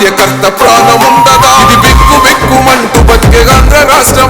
కార్యకర్త ప్రాణముండగా ఇది బిక్కు బిక్కుమంటూ బతికే ఆంధ్ర రాష్ట్రం.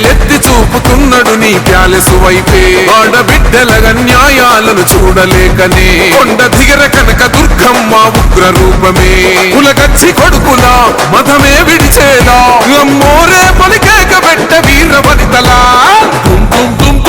వేలెత్తి చూపుతున్నడు నీ ప్యాలెసు వైపే ఆడబిడ్డల న్యాయాలను చూడలేకనే కొండ దిగర కనక దుర్గమ్మ ఉగ్ర రూపమే కులగచ్చి కొడుకులా మతమే విడిచేలా అమ్మోరే పలికేక పెట్ట వీర వనితలా దుమ్ దుమ్ దుమ్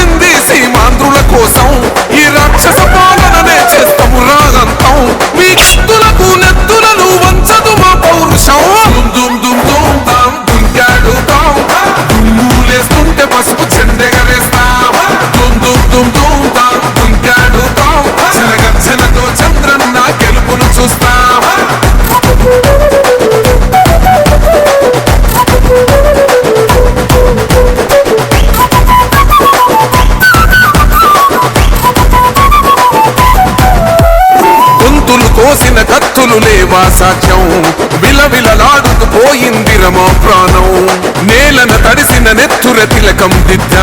కత్తులు లేవా సాక్ష్యం? విలవిలలాడుతూ పోయిందిర మా ప్రాణం? నేలన తడిసిన నెత్తుర తిలకం దిద్ద.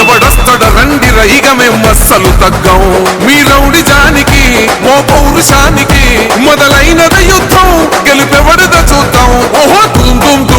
ఎవడొస్తడ రండిర ఇక మేం అస్సలు తగ్గం. మీ రౌడి జానికి మో పౌరుషానికి మొదలైనది యుద్ధం. గెలుపెవడద చూద్దాం. ఓహో తుందుం